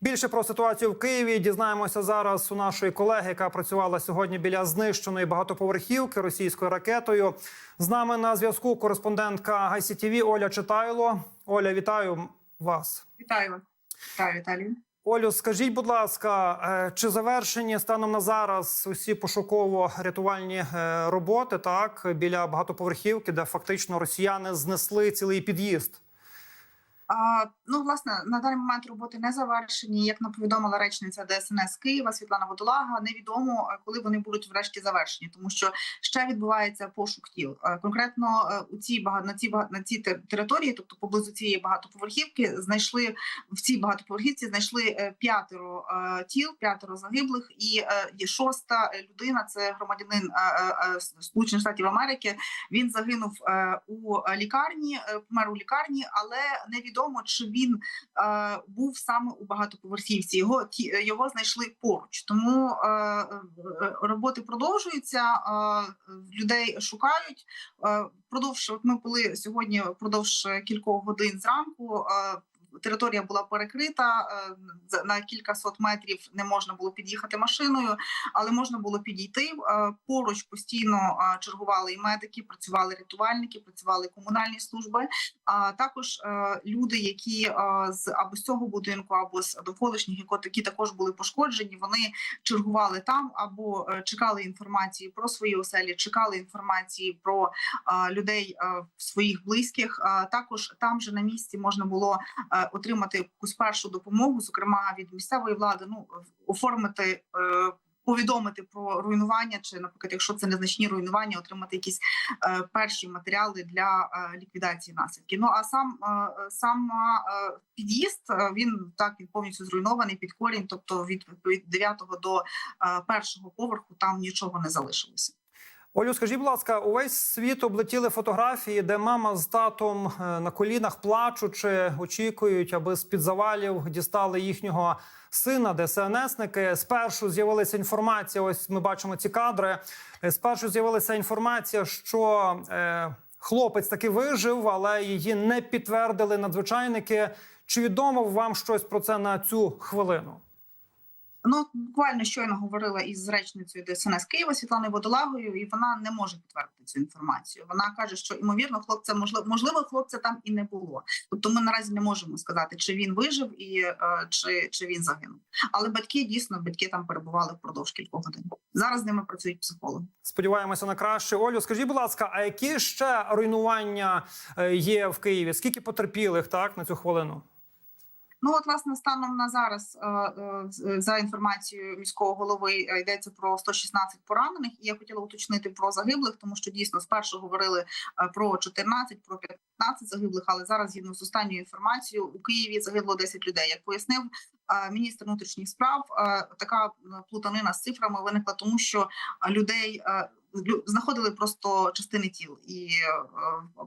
Більше про ситуацію в Києві дізнаємося зараз у нашої колеги, яка працювала сьогодні біля знищеної багатоповерхівки російською ракетою. З нами на зв'язку кореспондентка ICTV Оля Читайло. Оля, вітаю вас. Вітаю. Вітаю, Віталію. Олю, скажіть, будь ласка, е, чи завершені станом на зараз усі пошуково-рятувальні е, роботи так біля багатоповерхівки, де фактично росіяни знесли цілий під'їзд? Ну, власне, на даний момент роботи не завершені. Як нам повідомила речниця ДСНС Києва Світлана Водолага, невідомо е, коли вони будуть врешті завершені, тому що ще відбувається пошук тіл. Е, Конкретно е, у цій на цій на цій території, тобто поблизу цієї багатоповерхівки, знайшли в цій багатоповерхівці знайшли п'ятеро тіл, п'ятеро загиблих, і є шоста людина. Це громадянин Сполучених Штатів Америки. Він загинув у лікарні, помер у лікарні, але невідомо, чи він е, був саме у багатоповерхівці. Його ті його знайшли поруч. Тому е, е, роботи продовжуються. Е, людей шукають. Е, Продовж от ми були сьогодні впродовж кількох годин зранку. е, Територія була перекрита е, на кілька сот метрів. Не можна було під'їхати машиною, але можна було підійти. Е, Поруч постійно е, чергували і медики, працювали рятувальники, працювали комунальні служби. А також люди, які з або з цього будинку, або з довколишніх, які також були пошкоджені, вони чергували там або чекали інформації про свої оселі, чекали інформації про людей е, своїх близьких. Також там же на місці можна було отримати якусь першу допомогу, зокрема від місцевої влади. Ну оформити. е, Повідомити про руйнування, чи, наприклад, якщо це незначні руйнування, отримати якісь е, перші матеріали для е, ліквідації наслідків. Ну а сам сам під'їзд він так він повністю зруйнований під корінь, тобто від, від 9 до е, першого поверху там нічого не залишилося. Олю, скажіть, будь ласка, увесь світ облетіли фотографії, де мама з татом е, на колінах плачучи, очікують, аби з під завалів дістали їхнього сина, ДСНСники. Спершу з'явилася інформація. Ось ми бачимо ці кадри. Е, Спершу з'явилася інформація, що е, хлопець таки вижив, але її не підтвердили надзвичайники. Чи відомо вам щось про це на цю хвилину? Ну буквально щойно говорила із речницею ДСНС Києва Світланою Водолагою, і вона не може підтвердити цю інформацію. Вона каже, що ймовірно, хлопця можливо, можливо, хлопця там і не було. Тобто, ми наразі не можемо сказати, чи він вижив і е, чи, чи він загинув. Але батьки дійсно батьки там перебували впродовж кількох годин. Зараз з ними працюють психологи. Сподіваємося на краще. Олю, скажіть, будь ласка, а які ще руйнування е, є в Києві? Скільки потерпілих так на цю хвилину? Ну от власне станом на зараз, е, е, з- за інформацією міського голови, е, йдеться про 116 поранених. І я хотіла уточнити про загиблих, тому що дійсно спершу говорили е, про 14, про 15 загиблих. Але зараз, згідно з останньою інформацією, у Києві загибло 10 людей. Як пояснив е, міністр внутрішніх справ, е, така плутанина з цифрами виникла, тому що е, людей. е, Знаходили просто частини тіл, і е,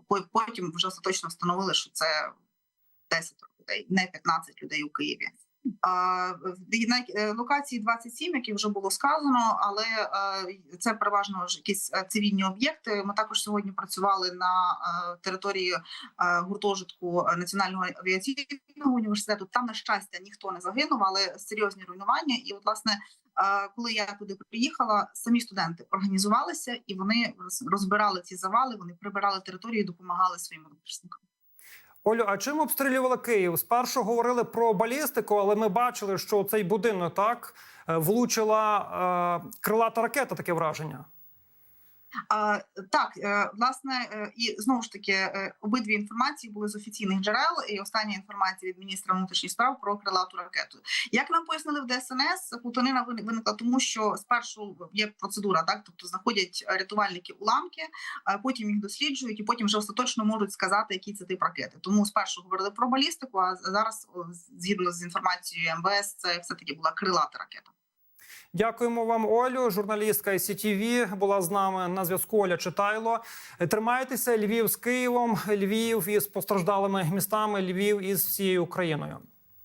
по- потім вже остаточно встановили, що це 10 людей, не 15 людей у Києві. На е, локації 27, які вже було сказано, але е, це переважно ж якісь е, цивільні об'єкти. Ми також сьогодні працювали на території гуртожитку Національного авіаційного університету. Там, на щастя, ніхто не загинув, але серйозні руйнування. І, от, власне, коли я туди приїхала, самі студенти організувалися і вони роз- розбирали ці завали. Вони прибирали територію, допомагали своїм однокурсникам. Олю, а чим обстрілювали Київ? Спершу говорили про балістику, але ми бачили, що цей будинок так е, влучила е, крилата ракета. Таке враження. Так, е, власне, е, і знову ж таки, е, обидві інформації були з офіційних джерел. І остання інформація від міністра внутрішніх справ про крилату ракету. Як нам пояснили в ДСНС, плутанина виникла тому, що спершу є процедура, так тобто знаходять рятувальники уламки, потім їх досліджують, і потім вже остаточно можуть сказати, який це тип ракети. Тому спершу говорили про балістику, а зараз, згідно з інформацією МВС, це все таки була крилата ракета. Дякуємо вам, Олю. Журналістка ICTV була з нами на зв'язку. Оля Читайло. Тримайтеся Львів з Києвом, Львів із постраждалими містами, Львів із всією Україною.